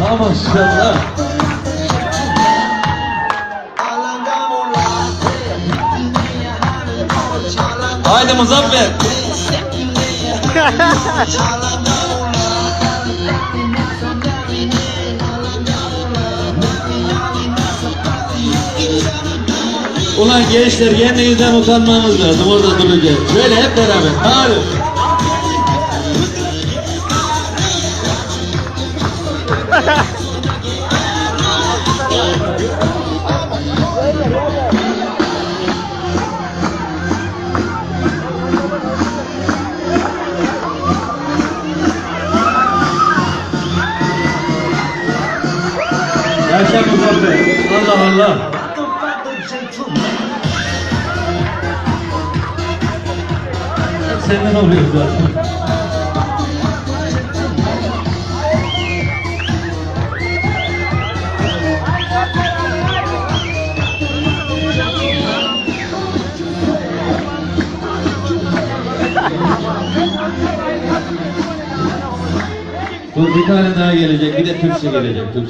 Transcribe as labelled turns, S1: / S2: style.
S1: Ha maşallah. Haydi Muzaffer. Ulan gençler kendinizden utanmanız lazım orada duracak. Şöyle hep beraber. Hadi. Yaşa Muzaffer. Allah Allah. Hep senden oluyor zaten. Dur bir tane daha gelecek, bir de Türkçe gelecek. Türkçe.